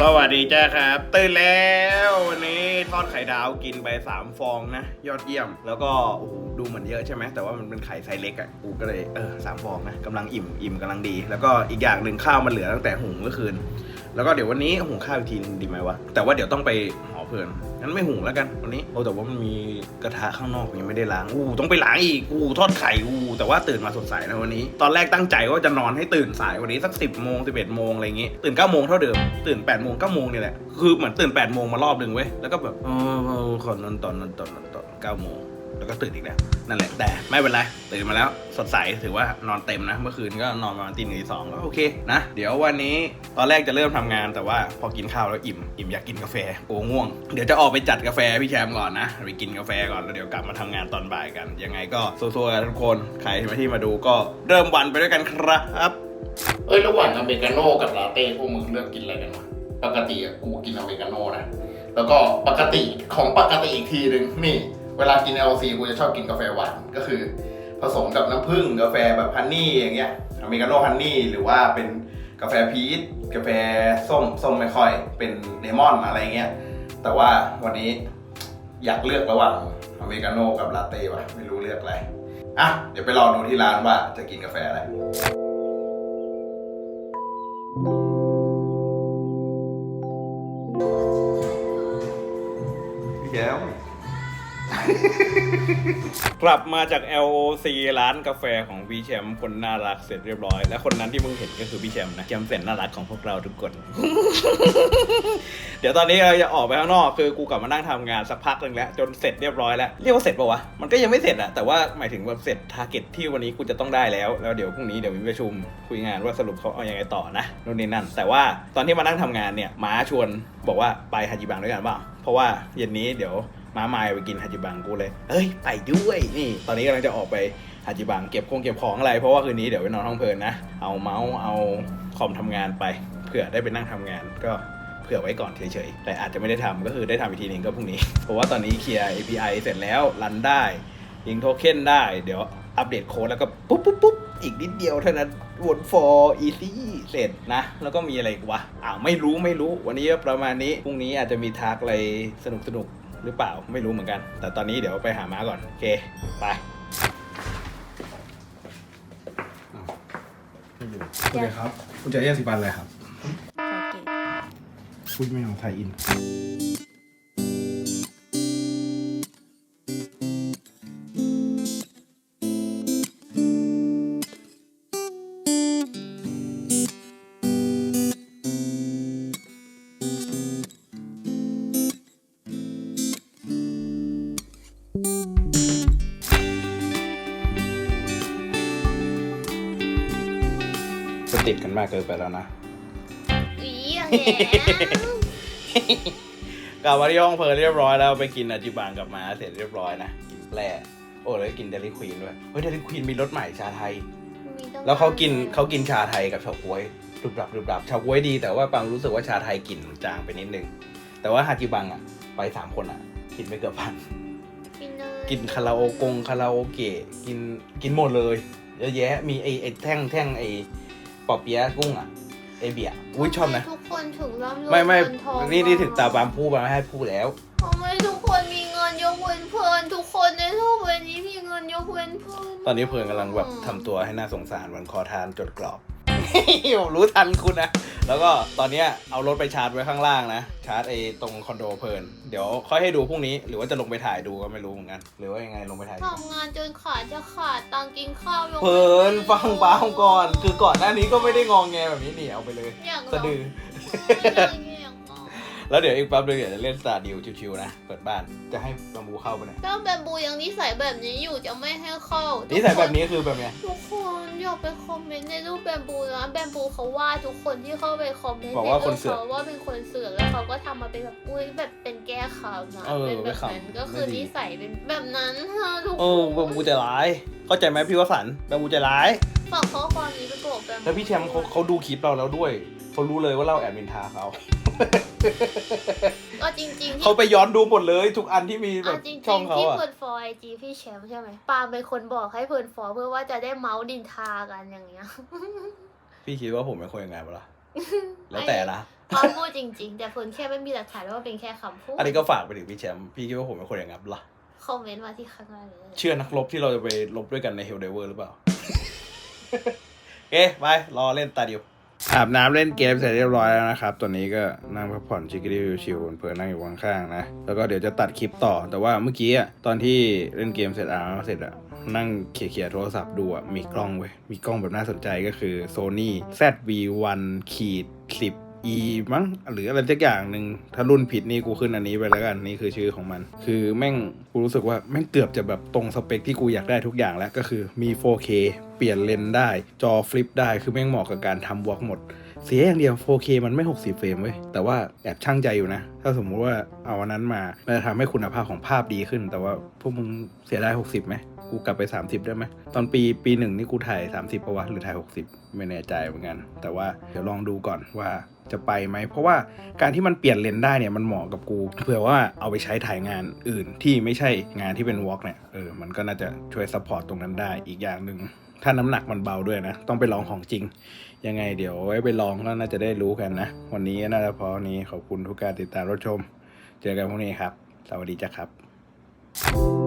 สวัสดีจ้าครับตื่นแล้ววันนี้ทอดไข่ดาวกินไป 3 ฟองนะ ยอดเยี่ยม แล้วก็โอ้โหดูเหมือนเยอะใช่ไหมแต่ว่ามันเป็นไข่ไซส์เล็กอะ่ะกูก็เลยเออสามฟองนะกำลังอิ่มอิ่มกำลังดี แล้วก็อีกอย่างหนึ่งข้าวมันเหลือตั้งแต่หุงเมื่อคืน แล้วก็เดี๋ยววันนี้หุงข้าวอีกทีนึงดีไหมวะ แต่ว่าเดี๋ยวต้องไปหอเพลินงั้นไม่หุงแล้วกันวันนี้โอ้แต่ว่ามันมีกระทะข้างนอกยังไม่ได้ล้างอู้ต้องไปล้างอีกอู้ทอดไข่อู้แต่ว่าตื่นมาสดใสนะวันนี้ ตอนแรกตั้งใจว่าจะนอนให้ตื่นสายวันนี้สักสิบโมงสิบเอ็ดโมงอะไรอย่างงี้ ตื่นเก้าโมงเท่าเดิม ตื่นแปดโมงเก้าโมงนี่แหละ คือเหมือนตื่นแปดโมงมารอบหนึ่งเว้ย แล้วก็แบบออเออขอนอนตอนนอนตอนนอนตอนเก้าโมง แล้วก็ตื่นอีกแล้วนั่นแหละแต่ไม่เป็นไรตื่นมาแล้วสดใสถือว่านอนเต็มนะเมื่อคืนก็นอนประมาณตีหนึ่งตีสองก็โอเคนะ เดี๋ยววันนี้ตอนแรกจะเริ่มทำงานแต่ว่าพอกินข้าวแล้วอิ่มอิ่มอยากกินกาแฟโอ้ง่วง เดี๋ยวจะออกไปจัดกาแฟพี่แชมป์ก่อนนะไปกินกาแฟก่อนแล้วเดี๋ยวกลับมาทำงานตอนบ่ายกัน ยังไงก็สู้ๆกันทุกคนใครที่มาดูก็เริ่มวันไปด้วยกันครับเอ้ยระหว่างอเมริกาโน่กับลาเต้พวกมึงเลือกกินอะไรกันวะปกติอะกูกินอเมริกาโน่นะแล้วก็ปกติของปกติอีกทีหนึ่งนี่ เวลากิน LC กูจะชอบกินกาแฟหวานก็คือ ผสมกับน้ำผึ้งกาแฟแบบฮันนี่อย่างเงี้ยอเมริกาโน่ฮันนี่หรือว่าเป็นกาแฟพีชกาแฟส้มส้มไม่ค่อย เป็นเลมอนอะไรเงี้ยแต่ว่าวันนี้อยากเลือกระหว่างอเมริกาโน่กับลาเต้วะไม่รู้เลือกอะไรอะเดี๋ยวไปรอดูที่ร้านว่าจะกินกาแฟอะไรพี่แชมป์ กลับมาจาก LOC ร้านกาแฟของพี่แชมป์คนน่ารักเสร็จเรียบร้อย และคนนั้นที่มึงเห็นก็คือพี่แชมป์นะแชมป์เสร็จน่ารักของพวกเราทุกคน เดี๋ยวตอนนี้เราจะออกไปข้างนอกคือกูกลับมานั่งทำงานสักพักหนึ่งแล้วจนเสร็จเรียบร้อยแล้วเรียกว่าเสร็จปะวะมันก็ยังไม่เสร็จอะแต่ว่าหมายถึงว่าเสร็จทาร์เก็ตที่วันนี้กูจะต้องได้แล้วแล้วเดี๋ยวพรุ่งนี้เดี๋ยวมีประชุมคุยงานว่าสรุปเขาเอายังไงต่อนะนู่นนี่นั่น แต่ว่าตอนที่มานั่งทำงานเนี่ยหมาชวนบอกว่าไปฮาจิบังด้วยกันเปล่าเพราะว่าเย็นนี้เดี๋ยว ม้าไมายไปกินฮาจิบังกูเลยเอ้ยไปด้วยนี่ ตอนนี้กำลังจะออกไปฮาจิบังเก็บคงเก็บของอะไร เพราะว่าคืนนี้เดี๋ยวไปนอนห้องเพลินนะ เอาเมาส์เอาคอมทำงานไปเผื่อได้ไปนั่งทำงานก็เผื่อไว้ก่อนเฉยๆ แต่อาจจะไม่ได้ทำก็คือได้ทำอีกทีหนึงก็พรุ่งนี้ เพราะว่าตอนนี้เคลียร์ API เสร็จแล้วรันได้ ยิงโทเค็นได้ เดี๋ยวอัปเดตโค้ดแล้วก็ปุ๊บปุ๊บปุ๊บอีกนิดเดียวเท่านั้นวน for easy เสร็จนะ แล้วก็มีอะไรอีกวะอ้าวไม่รู้ไม่รู้ วันนี้ประมาณนี้ พรุ่งนี้อาจจะมีทักอะไรสนุกสนุก หรือเปล่าไม่รู้เหมือนกัน แต่ตอนนี้เดี๋ยวไปหาม้าก่อน โอเค ไปโอเคครับ คุณจะแยกสิบันอะไรครับพูดไม่เอาไทยอิน จะติดกันมากเกินไปแล้วนะอีอย่างกลับมาที่ห้องเพลินเรียบร้อยแล้วไปกินอาจิบังกับมาเสร็จเรียบร้อยนะกินแปรโอ้แล้วกินเดลิควีนด้วยเฮ้ยเดลิควีนมีรสใหม่ชาไทย แล้วเขากินเขากินชาไทยกับเฉาก๊วยดุบดับดุบดับเฉาก๊วยดี แต่ว่าปังรู้สึกว่าชาไทยกลิ่นจางไปนิดนึง แต่ว่าฮาจิบังอะ ไปสามคนอะ กินไปเกือบพันกินเลยกินคาราโอกงคาราโอเกะกินกินหมดเลยเยอะแยะมีไอไอแท่งแท่งไอ ปอเปี๊ยะกุ้งอะไอเบียร์อุ้ยชอบนะทุกคนถึงร่ำรวยไม่ไม่เงินทองนี่นี่ถึงตาบามพูดมาไม่ให้พูดแล้วทำไมทุกคนมีเงินยกเว้นเพลินทุกคนในโลกใบนี้มีเงินยกเว้นเพลินตอนนี้เพลินกำลังแบบทำตัวให้น่าสงสารวันคอทานจดกรอบ ผมรู้ทันคุณนะ แล้วก็ตอนเนี้ยเอารถไปชาร์จไว้ข้างล่างนะ ชาร์จไอ้ตรงคอนโดเพลิน เดี๋ยวค่อยให้ดูพรุ่งนี้ หรือว่าจะลงไปถ่ายดูก็ไม่รู้เหมือนกัน หรือว่ายังไงลงไปถ่ายดู ทำงานจนขาจะขาดตังค์กินข้าวยกเพลินฟังบ้างก่อน คือก่อนหน้านี้ก็ไม่ได้งองแงแบบนี้นี่เอาไปเลย อยากลสะดือ อยากลอง แล้วเดี๋ยวอีกแป๊บนึงเดี๋ยวจะเล่นสตาร์ดิวชิวๆนะ เปิดบ้าน จะให้บามูเข้าไปไหนอยถ้าแบมบูยังนิสัยแบบนี้อยู่จะไม่ให้เข้านิสัยแบบนี้คือแบบไงทุกคนอยากไปคอมเมนต์ในรูปแบมบูนะแบมบูเขาว่าทุกคนที่เข้าไปคอมเมนต์บอกว่าคนเสือกใรูปเขาว่าเป็นคนเสือกแล้วเขาก็ทำมาเป็นแบบอุ้ยแบบเป็นแก้ข่าวนะเออเป็นแบบไม่ขำนั้นก็คือไม่ดีนิสัยเป็นแบบนั้นค่ะทุกเอคอนบามูใจะร้ายเข้าใจไหมพี่วสันต์บามูใจะร้ายฝากข้อความนี้ไปบอกแบมบูแล้วพี่แชมป์เขาเขาดูคลิปเราแล้วด้วยเขารู้เลยว่าเราแอบนินทาเขา ก็จริงๆที่เขาไปย้อนดูหมดเลย ทุกอันที่มีแบเอาบจริงช่องๆเขาที่อะเพิร์นฟอร์ไอจีพี่แชมป์ใช่ไหมปาล์มเป็นคนบอกให้เพิร์นฟอร์เพื่อว่าจะได้เมาส์ดินทากันอย่างเงี้ย พี่คิดว่าผมเป็นคนยังไงบ้างล่ะ แล้วแต่นะพร้อมพูดจริง ๆ แต่เฟิร์นแค่ไม่มีหลักฐานว่าเป็นแค่คำพูดอันนี้ก็ฝากไปถึงพี่แชมป์พี่คิดว่าผมเป็นคนอย่างนั้นเหรอคอมเมนต์มาที่ข้างล่างเลยเชื่อนักรบที่เราจะไปรบด้วยกันในเฮลเดเวอร์หรือเปล่าโอเคไปรอเล่นตาเดียว อาบน้ำเล่นเกมเสร็จเรียบร้อยแล้วนะครับ ตอนนี้ก็นั่งพักผ่อนชิคกี้ชิวๆเพื่อนั่งอยู่ข้างๆนะ แล้วก็เดี๋ยวจะตัดคลิปต่อ แต่ว่าเมื่อกี้อะตอนที่เล่นเกมเสร็จอาบน้ำเสร็จอะนั่งเขี่ยๆโทรศัพท์ดูอะมีกล้องเว้ย มีกล้องแบบน่าสนใจก็คือ Sony ZV-1 ขีด10 E มั้งหรืออะไรสักอย่างหนึ่งถ้ารุ่นผิดนี่กูขึ้นอันนี้ไปแล้วกันนี่คือชื่อของมัน คือแม่งกูรู้สึกว่าแม่งเกือบจะแบบตรงสเปคที่กูอยากได้ทุกอย่างแล้วก็คือมี 4K เปลี่ยนเลนได้ จอฟลิปได้คือแม่งเหมาะกับการทำวอล์กหมด เสียอย่างเดียว 4K มันไม่ 60 เฟรมเว้ยแต่ว่าแอบช่างใจอยู่นะ ถ้าสมมุติว่าเอาอันนั้นมามันจะทำให้คุณภาพของภาพดีขึ้น แต่ว่าพวกมึงเสียได้ 60ไหมกูกลับไป 30 ได้ไหมตอนปีปีหนึ่งนี่กูถ่าย 30ปะวะหรือถ่าย 60 ไม่แน่ใจเหมือนกัน แต่ว่าเดี๋ยวลองดูก่อนว่า จะไปไหม เพราะว่าการที่มันเปลี่ยนเลนได้เนี่ยมันเหมาะกับกู เผื่อว่าเอาไปใช้ถ่ายงานอื่นที่ไม่ใช่งานที่เป็นวอล์กเนี่ยเออมันก็น่าจะช่วยซัพพอร์ตตรงนั้นได้อีกอย่างหนึ่งถ้าน้ำหนักมันเบาด้วยนะ ต้องไปลองของจริง ยังไงเดี๋ยวไว้ไปลองแล้วน่าจะได้รู้กันนะ วันนี้น่าจะพอนี้ขอบคุณทุกการติดตามรับชม เจอกันพรุ่งนี้ครับ สวัสดีจ้ะครับ